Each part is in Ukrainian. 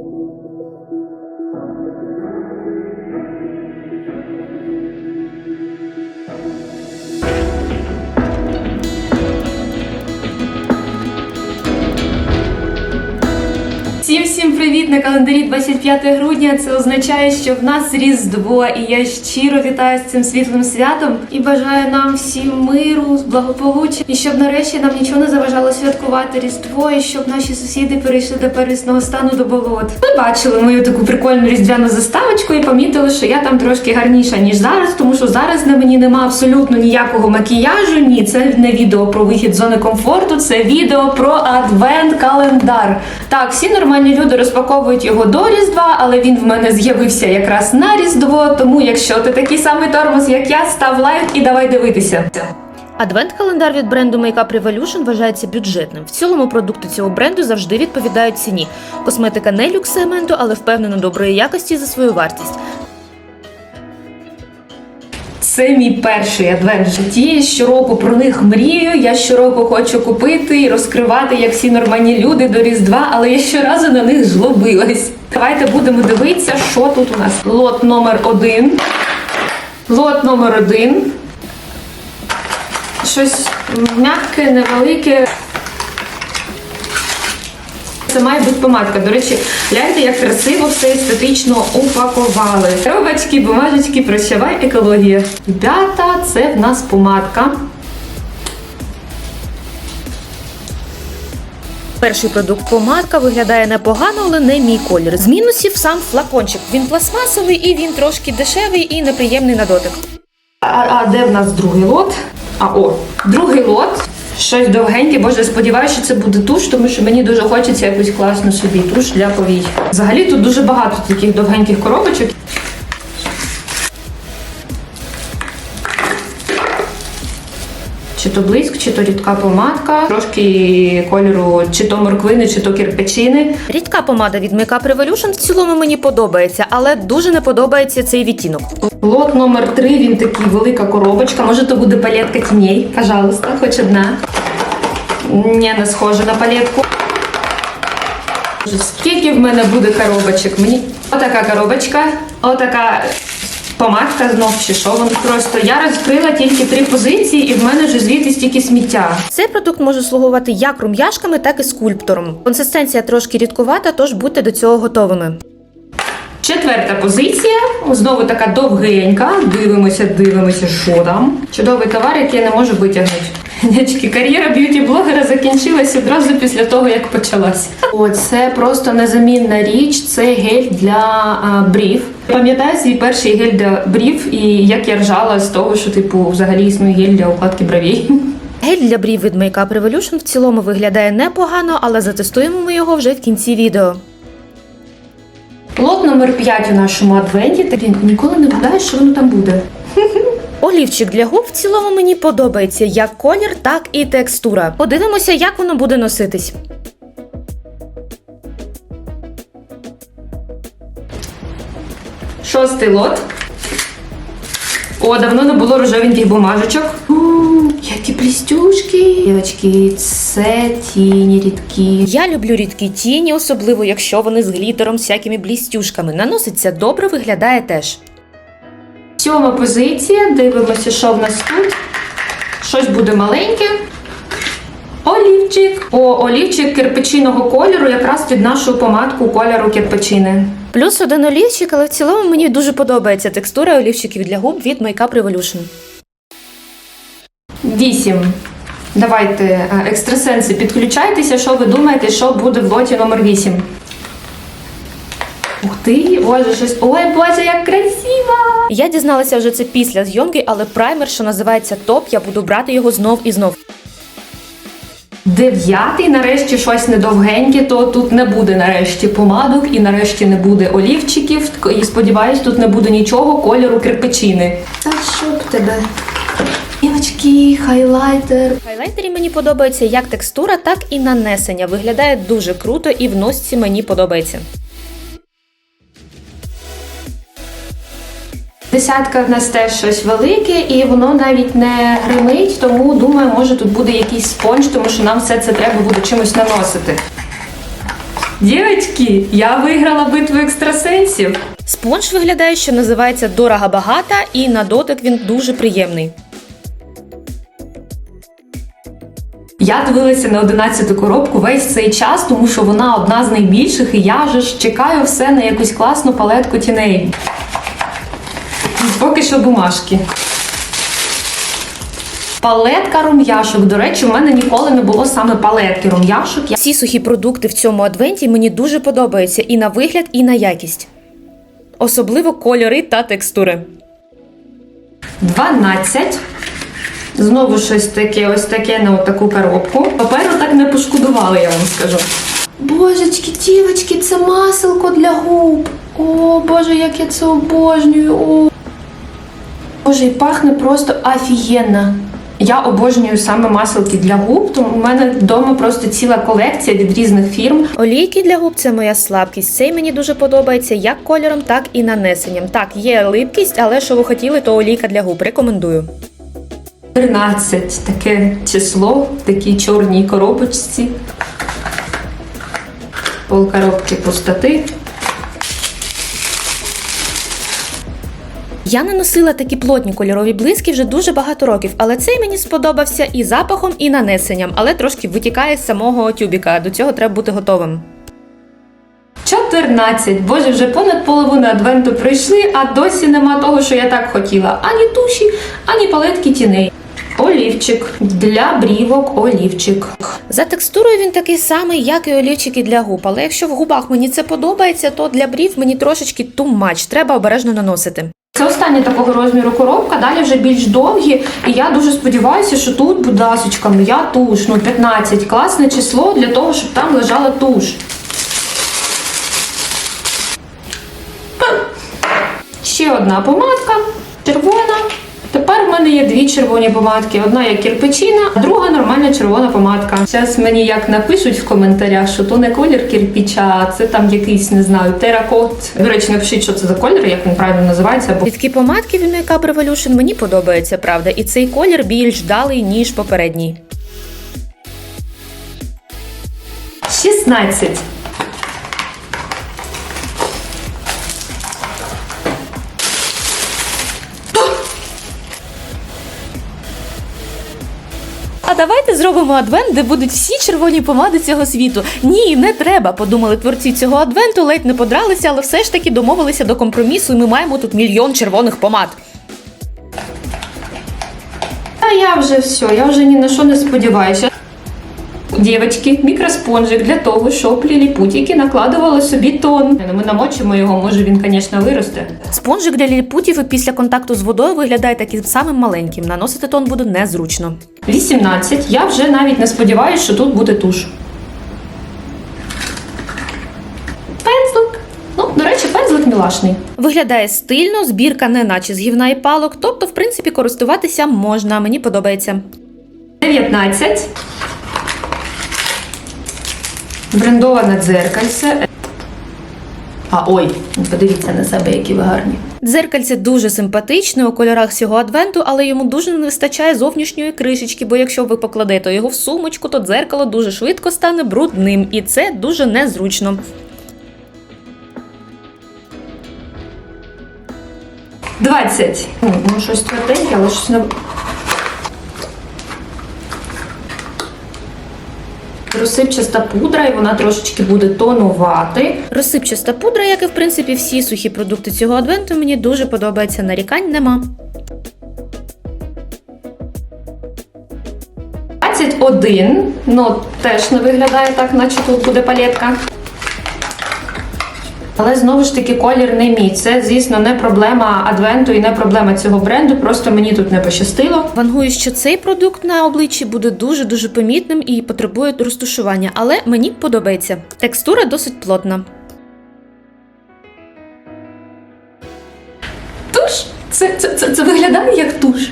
Всім привіт на календарі 25 грудня. Це означає, що в нас Різдво, і я щиро вітаю з цим світлим святом і бажаю нам всім миру, благополуччя, і щоб нарешті нам нічого не заважало святкувати Різдво, і щоб наші сусіди перейшли до первісного стану до болот. Ви бачили мою таку прикольну різдвяну заставочку і помітили, що я там трошки гарніша ніж зараз, тому що зараз на мені нема абсолютно ніякого макіяжу. Ні, це не відео про вихід з зони комфорту, це відео про адвент-календар. Так, всі нормальні люди розпаковують його до Різдва, але він в мене з'явився якраз на Різдво. Тому, якщо ти такий самий тормоз, як я, став лайк і давай дивитися. Адвент-календар від бренду Makeup Revolution вважається бюджетним. В цілому продукти цього бренду завжди відповідають ціні. Косметика не люкс сегменту, але впевнено доброї якості за свою вартість. Це мій перший адвент в житті. Щороку про них мрію. Я щороку хочу купити і розкривати, як всі нормальні люди до Різдва, але я щоразу на них жлобилась. Давайте будемо дивитися, що тут у нас. Лот номер один. Лот номер один. Щось м'яке, невелике. Це має бути помадка. До речі, гляньте, як красиво все естетично упакували. Коробочки, бумажечки, прощавай екологія. Ребята, це в нас помадка. Перший продукт помадка виглядає непогано, але не мій колір. З мінусів сам флакончик. Він пластмасовий і він трошки дешевий і неприємний на дотик. А, а де в нас другий лот? А о, другий лот. Щось довгеньке, боже, сподіваюся, що це буде туш, тому що мені дуже хочеться якусь класну собі туш для повій. Взагалі тут дуже багато таких довгеньких коробочок. Чи то блиск, чи то рідка помадка, трошки кольору, чи то морквини, чи то кирпичини. Рідка помада від Makeup Revolution в цілому мені подобається, але дуже не подобається цей відтінок. Лот номер 3 він такий велика коробочка. Може, то буде палетка тіней. Пожалуйста, хоч одна. Ні, не схоже на палетку. Скільки в мене буде коробочок? Мені отака коробочка, отака помадка знов чи що. Воно просто я розкрила тільки три позиції, і в мене вже звідти стільки сміття. Цей продукт може слугувати як рум'яшками, так і скульптором. Консистенція трошки рідкувата, тож будьте до цього готовими. Четверта позиція. Знову така довгенька. Дивимося, дивимося, що там. Чудовий товар, який я не можу витягнути. Нячки, кар'єра б'юті-блогера закінчилась одразу після того, як почалась. О, це просто незамінна річ. Це гель для а, брів. Пам'ятаю свій перший гель для брів, і як я ржала з того, що типу взагалі існує гель для укладки бровей. Гель для брів від Makeup Revolution в цілому виглядає непогано, але затестуємо ми його вже в кінці відео. Лот номер 5 у нашому адвенті. Він ніколи не вгадаєш, що воно там буде. Олівчик для губ в цілому мені подобається як колір, так і текстура. Подивимося, як воно буде носитись. Шостий лот. О, давно не було рожевеньких бумажечок. Які плістюшки. Дівочки, це тіні рідкі. Я люблю рідкі тіні, особливо якщо вони з глітером, всякими блістюшками. Наноситься добре, виглядає теж. Сьома позиція. Дивимося, що в нас тут. Щось буде маленьке. Олівчик. О, олівчик кирпичиного кольору, якраз під нашу помадку кольору кирпичини. Плюс один олівчик, але в цілому мені дуже подобається текстура олівчиків для губ від Makeup Revolution. Вісім. Давайте, е, екстрасенси, підключайтеся, що ви думаєте, що буде в лоті номер 8. Ти, боже, щось. Ой, боже, як красиво! Я дізналася вже це після зйомки, але праймер, що називається топ, я буду брати його знов і знов. Дев'ятий, нарешті щось недовгеньке, то тут не буде нарешті помадок і нарешті не буде олівчиків. І сподіваюсь, тут не буде нічого кольору кирпичини. Та що б тебе? Дівочки, хайлайтер. В хайлайтері мені подобається як текстура, так і нанесення. Виглядає дуже круто і в носці мені подобається. Десятка в нас теж щось велике, і воно навіть не гримить, тому думаю, може тут буде якийсь спонж, тому що нам все це треба буде чимось наносити. Дівчатки, я виграла битву екстрасенсів. Спонж виглядає, що називається дорого багата, і на дотик він дуже приємний. Я дивилася на 11 коробку весь цей час, тому що вона одна з найбільших, і я вже ж чекаю все на якусь класну палетку тіней. Поки що бумажки. Палетка рум'яшок. До речі, у мене ніколи не було саме палетки рум'яшок. Всі сухі продукти в цьому адвенті мені дуже подобаються і на вигляд, і на якість. Особливо кольори та текстури. 12. Знову щось таке, ось таке на отаку коробку. Паперу так не пошкодували, я вам скажу. Божечки, дівочки, це маселко для губ. О, Боже, як я це обожнюю. О. Боже, і пахне просто офігенно. Я обожнюю саме маселки для губ, тому в мене вдома просто ціла колекція від різних фірм. Олійки для губ це моя слабкість. Цей мені дуже подобається як кольором, так і нанесенням. Так, є липкість, але що ви хотіли, то олійка для губ. Рекомендую. 13 таке число в такій чорній коробочці. Пол коробки пустоти. Я наносила такі плотні кольорові блиски вже дуже багато років, але цей мені сподобався і запахом, і нанесенням, але трошки витікає з самого тюбіка. До цього треба бути готовим. 14. Боже, вже понад половину адвенту прийшли, а досі нема того, що я так хотіла. Ані туші, ані палетки тіней. Олівчик. Для брівок олівчик. За текстурою він такий самий, як і олівчики для губ. Але якщо в губах мені це подобається, то для брів мені трошечки too much. Треба обережно наносити. Це остання такого розміру коробка, далі вже більш довгі. І я дуже сподіваюся, що тут, будь ласочка, моя туш. Ну, 15. Класне число для того, щоб там лежала туш. Ще одна помадка, червона. Мене є дві червоні помадки. Одна є кірпичина, а друга нормальна червона помадка. Зараз мені як напишуть в коментарях, що то не колір кірпіча, а це там якийсь, не знаю, теракот. До речі, напишіть, що це за колір, як він правильно називається. Бо Рідкі помадки від Makeup Revolution мені подобаються, правда, і цей колір більш вдалий, ніж попередній. 16. Давайте зробимо адвент, де будуть всі червоні помади цього світу. Ні, не треба. Подумали творці цього адвенту, ледь не подралися, але все ж таки домовилися до компромісу, і ми маємо тут мільйон червоних помад. А я вже все, я вже ні на що не сподіваюся. Дівочки, мікроспонжик для того, щоб ліліпутіки накладували собі тон. Ну, Ми намочимо його, може він, звісно, виросте. Спонжик для ліліпутів після контакту з водою виглядає таким самим маленьким. Наносити тон буде незручно. 18. Я вже навіть не сподіваюся, що тут буде туш. Пензлик. Ну, до речі, пензлик мілашний. Виглядає стильно, збірка не наче з гівна і палок, тобто, в принципі, користуватися можна. Мені подобається. 19. Брендоване дзеркальце. А ой, подивіться на себе, які ви гарні. Дзеркальце дуже симпатичне у кольорах цього адвенту, але йому дуже не вистачає зовнішньої кришечки, бо якщо ви покладете його в сумочку, то дзеркало дуже швидко стане брудним, і це дуже незручно. Двадцять. Ну, щось тверденьке, але щось не. Розсипчаста пудра, і вона трошечки буде тонувати. Розсипчаста пудра, як і в принципі всі сухі продукти цього адвенту, мені дуже подобається. Нарікань нема. 21. Ну, теж не виглядає так, наче тут буде палетка. Але знову ж таки колір не мій. Це, звісно, не проблема адвенту і не проблема цього бренду. Просто мені тут не пощастило. Вангую, що цей продукт на обличчі буде дуже дуже помітним і потребує розтушування, але мені подобається. Текстура досить плотна. Туш? Це, це, це, це виглядає як туш.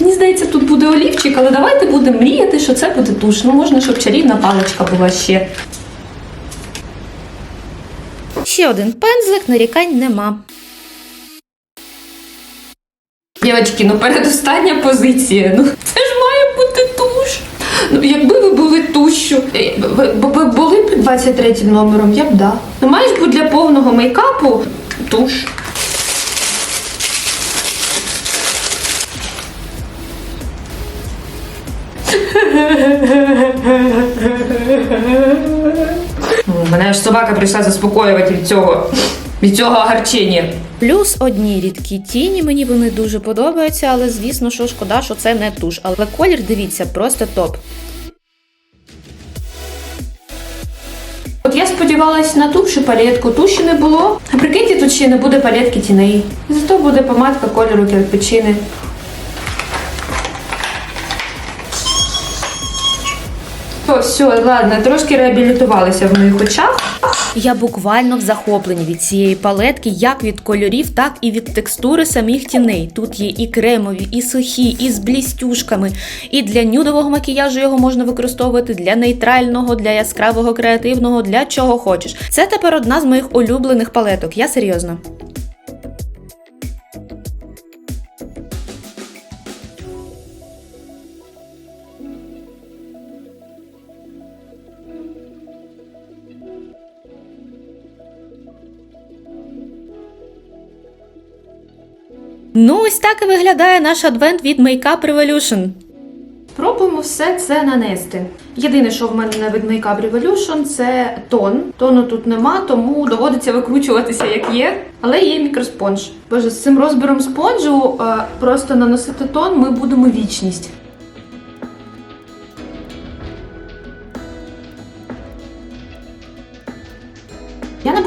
Мені здається, тут буде олівчик, але давайте будемо мріяти, що це буде туш. Ну, можна, щоб чарівна паличка була ще. Ще один пензлик, нарікань нема. Дівчатки, ну передостання позиція. Ну це ж має бути туш. Ну, якби ви були тущу, е, ви, були б 23 номером, я б да. Ну, маєш бути для повного мейкапу туш. Мене аж собака прийшла заспокоювати від цього, від цього гарчення. Плюс одні рідкі тіні, мені вони дуже подобаються, але звісно, що шкода, що це не туш. Але колір, дивіться, просто топ. От я сподівалась на туш і палетку, туші не було. А прикиньте, тут ще не буде палетки тіней. Зато буде помадка кольору кирпичини. О, все, ладно, трошки реабілітувалися в моїх очах. Я буквально в захопленні від цієї палетки, як від кольорів, так і від текстури самих тіней. Тут є і кремові, і сухі, і з блістюшками. І для нюдового макіяжу його можна використовувати, для нейтрального, для яскравого, креативного, для чого хочеш. Це тепер одна з моїх улюблених палеток. Я серйозно. Ну, ось так і виглядає наш адвент від Makeup Revolution. Пробуємо все це нанести. Єдине, що в мене від Makeup Revolution, це тон. Тону тут нема, тому доводиться викручуватися як є. Але є мікроспонж. Боже, з цим розбіром спонжу е, просто наносити тон ми будемо вічність.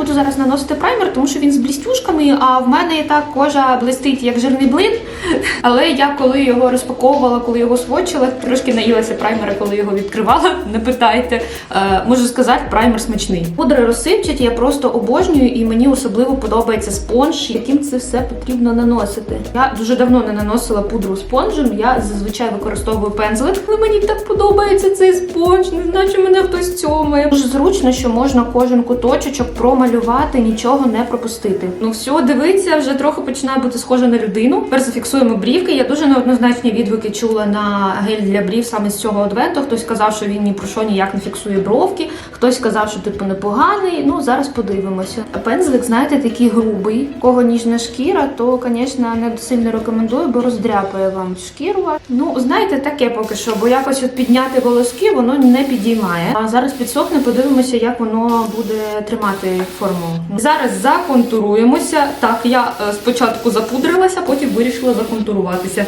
Буду зараз наносити праймер, тому що він з блістюшками, а в мене і так кожа блистить як жирний блин. Але я коли його розпаковувала, коли його сводчила, трошки наїлася праймера, коли його відкривала. Не питайте. Е, можу сказати, праймер смачний. Пудри розсипчаті, я просто обожнюю, і мені особливо подобається спонж, яким це все потрібно наносити. Я дуже давно не наносила пудру спонжем. Я зазвичай використовую пензлик, але мені так подобається цей спонж. Не знаю, чи мене хтось цьомає. Дуже зручно, що можна кожен куточок промалювати, нічого не пропустити. Ну все, дивиться, вже трохи починає бути схожа на людину. Тепер зафіксуємо брівки. Я дуже неоднозначні відгуки чула на гель для брів саме з цього адвенту. Хтось сказав, що він ні про що ніяк не фіксує бровки. Хтось сказав, що типу непоганий. Ну зараз подивимося. Пензлик, знаєте, такий грубий. Кого ніжна шкіра, то, звісно, не сильно рекомендую, бо роздряпає вам шкіру. Ну, знаєте, таке поки що, бо якось от підняти волоски воно не підіймає. А зараз підсохне, подивимося, як воно буде тримати форму. Зараз законтуруємося. Так, я е, спочатку запудрилася, потім вирішила законтуруватися.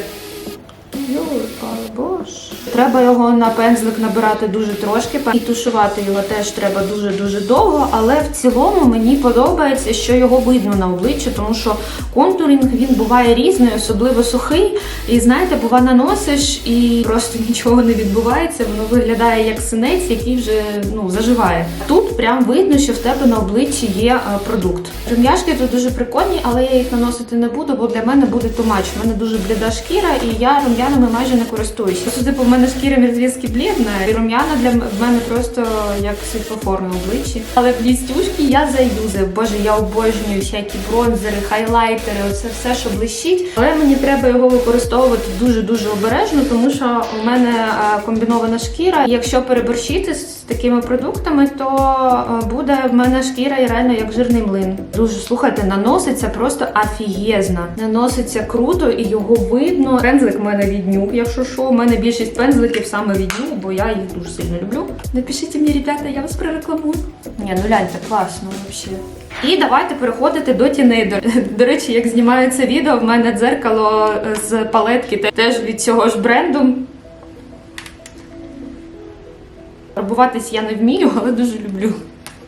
Треба його на пензлик набирати дуже трошки, і тушувати його теж треба дуже-дуже довго, але в цілому мені подобається, що його видно на обличчі, тому що контурінг він буває різний, особливо сухий. І знаєте, бува наносиш і просто нічого не відбувається, воно виглядає як синець, який вже ну, заживає. Тут прям видно, що в тебе на обличчі є е, продукт. Рум'яшки тут дуже прикольні, але я їх наносити не буду, бо для мене буде тумач. У мене дуже бліда шкіра, і я рум'янами майже не користуюся. Просто, типу, в мене шкіра мертвецьки блідна, і рум'яна для мене просто як світлофор на обличчі. Але блістюшки я заюзаю. Боже, я обожнюю всякі бронзери, хайлайтери, оце все, що блищить. Але мені треба його використовувати дуже дуже обережно, тому що у мене е, комбінована шкіра. Якщо переборщити з такими продуктами, то е, буде в мене шкіра і реально як жирний млин. Дуже слухайте, наноситься просто афієзно. Наноситься круто і його видно. Пензлик в мене від нюх, якщо що. У мене більшість пензликів саме від Ю, бо я їх дуже сильно люблю. Напишіть мені, ребята, я вас прорекламую. Ні, ну ляньте, класно взагалі. І давайте переходити до тіней. До, речі, як знімаю відео, в мене дзеркало е, з палетки теж від цього ж бренду. Фарбуватись я не вмію, але дуже люблю.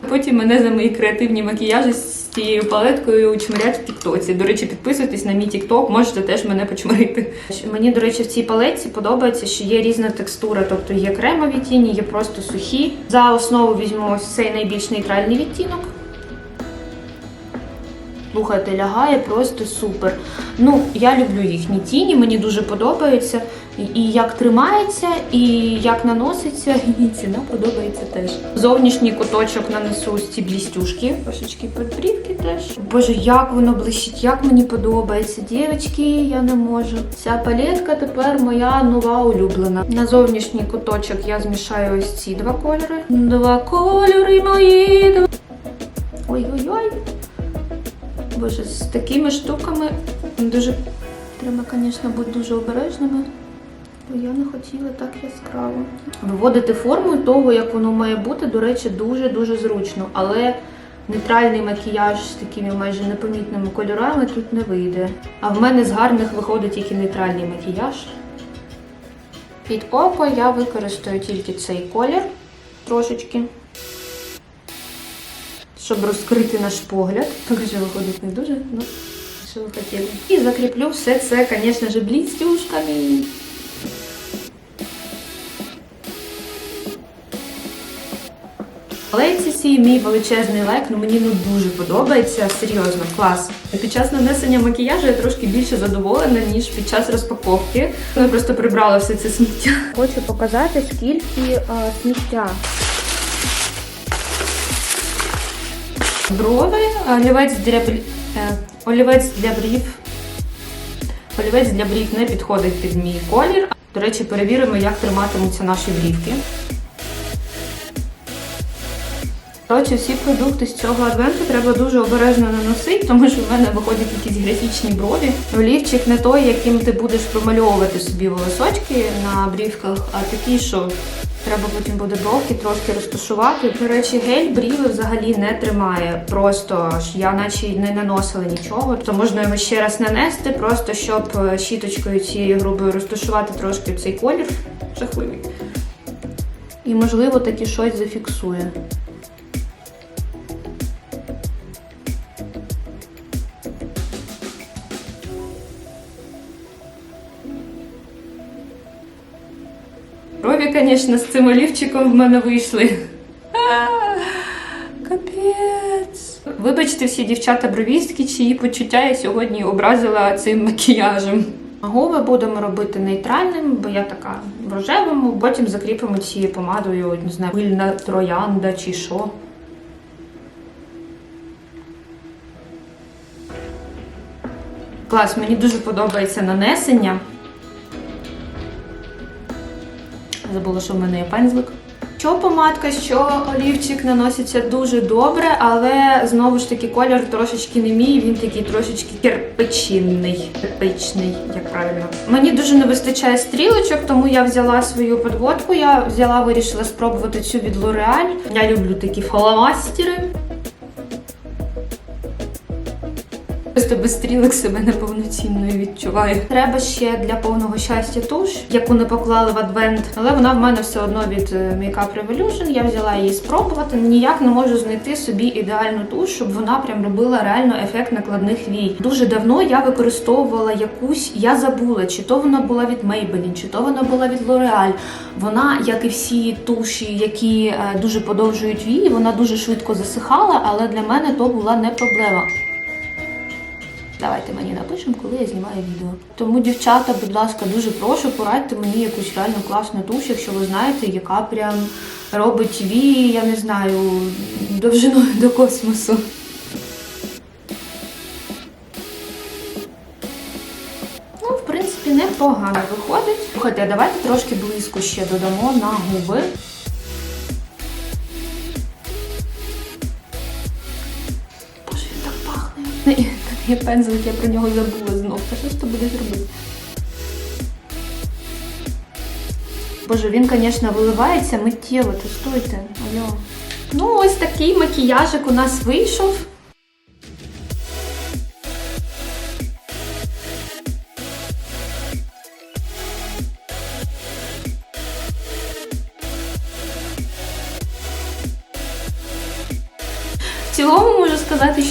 Потім мене за мої креативні макіяжі з цією палеткою чмирять в Тіктоці. До речі, підписуйтесь на мій Тікток, можете теж мене почмирити. Мені, до речі, в цій палетці подобається, що є різна текстура, тобто є кремові тіні, є просто сухі. За основу візьму ось цей найбільш нейтральний відтінок. Слухайте, лягає просто супер. Ну, я люблю їхні тіні, мені дуже подобається. І- як тримається, і як наноситься, і ціна подобається теж. Зовнішній куточок нанесу ось ці блістюшки. Трошечки підбрівки теж. Боже, як воно блищить, як мені подобається. Дівчатки, я не можу. Ця палетка тепер моя нова улюблена. На зовнішній куточок я змішаю ось ці два кольори. Два кольори мої. Ой-ой-ой. Боже, з такими штуками дуже треба, звісно, бути дуже обережними. Бо я не хотіла так яскраво. Виводити форму того, як воно має бути, до речі, дуже-дуже зручно. Але нейтральний макіяж з такими майже непомітними кольорами тут не вийде. А в мене з гарних виходить тільки нейтральний макіяж. Під око я використаю тільки цей колір трошечки щоб розкрити наш погляд. Поки що виходить не дуже, ну що ви хотіли. І закріплю все це, звісно ж, блістюшками. Але ці всі мій величезний лайк, ну мені ну дуже подобається. Серйозно, клас. Під час нанесення макіяжу я трошки більше задоволена, ніж під час розпаковки. Я просто прибрала все це сміття. Хочу показати, скільки а, сміття. Брови, олівець для брів, олівець для брів. Олівець для брів не підходить під мій колір. До речі, перевіримо, як триматимуться наші брівки. Коротше, всі продукти з цього адвенту треба дуже обережно наносити, тому що в мене виходять якісь графічні брові. Олівчик не той, яким ти будеш промальовувати собі волосочки на брівках, а такий, що треба потім буде бровки трошки розташувати. До речі, гель бріви взагалі не тримає. Просто ж я наче не наносила нічого. То можна його ще раз нанести, просто щоб е, щіточкою цією грубою розташувати трошки цей колір. Жахливий. І можливо таки щось зафіксує. Звісно, з цим олівчиком в мене вийшли. Капець. Вибачте всі дівчата бровістки, чиї почуття я сьогодні образила цим макіяжем. Губи будемо робити нейтральним, бо я така в рожевому, потім закріпимо цією помадою, не знаю, пильна троянда чи що. Клас, мені дуже подобається нанесення. Забула, що в мене є пензлик. Що помадка, що олівчик наноситься дуже добре, але знову ж таки колір трошечки не мій, він такий трошечки кирпичинний, кирпичний, як правильно. Мені дуже не вистачає стрілочок, тому я взяла свою подводку. Я взяла, вирішила спробувати цю від L'Oreal. Я люблю такі фаломастери. Просто без стрілок себе неповноцінною відчуваю. Треба ще для повного щастя туш, яку не поклали в адвент, але вона в мене все одно від е, Makeup Revolution. Я взяла її спробувати. Ніяк не можу знайти собі ідеальну туш, щоб вона прям робила реально ефект накладних вій. Дуже давно я використовувала якусь, я забула, чи то вона була від Maybelline, чи то вона була від L'Oreal. Вона, як і всі туші, які е, дуже подовжують вії, вона дуже швидко засихала, але для мене то була не проблема. Давайте мені напишемо, коли я знімаю відео. Тому, дівчата, будь ласка, дуже прошу, порадьте мені якусь реально класну туш, якщо ви знаєте, яка прям робить вії, я не знаю, довжиною до космосу. Ну, в принципі, непогано виходить. Слухайте, давайте трошки блиску ще додамо на губи. Боже, він так пахне. Є пензлик, я про нього забула знов. Та що ж то буде робити? Боже, він, звісно, виливається миттєво, то стойте. Алло. Ну, ось такий макіяжик у нас вийшов.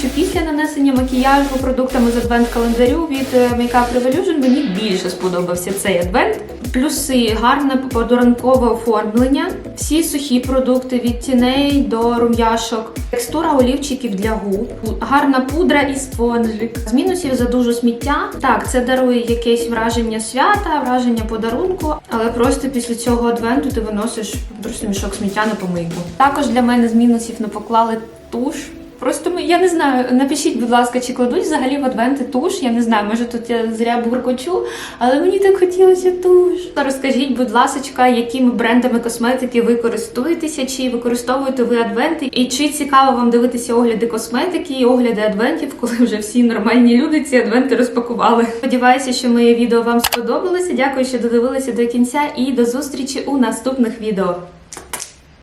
Що після нанесення макіяжу продуктами з адвент-календарю від е, Makeup Revolution мені більше сподобався цей адвент. Плюси гарне подоранкове оформлення, всі сухі продукти від тіней до рум'яшок, текстура олівчиків для губ, гарна пудра і спонжик. З мінусів задуже сміття. Так, це дарує якесь враження свята, враження подарунку, але просто після цього адвенту ти виносиш просто мішок сміття на помийку. Також для мене з мінусів не поклали туш. Просто ми, я не знаю, напишіть, будь ласка, чи кладуть взагалі в адвенти туш. Я не знаю, може тут я зря буркочу, але мені так хотілося туш. Розкажіть, будь ласка, якими брендами косметики ви користуєтеся, чи використовуєте ви адвенти, і чи цікаво вам дивитися огляди косметики і огляди адвентів, коли вже всі нормальні люди ці адвенти розпакували. Сподіваюся, що моє відео вам сподобалося. Дякую, що додивилися до кінця, і до зустрічі у наступних відео.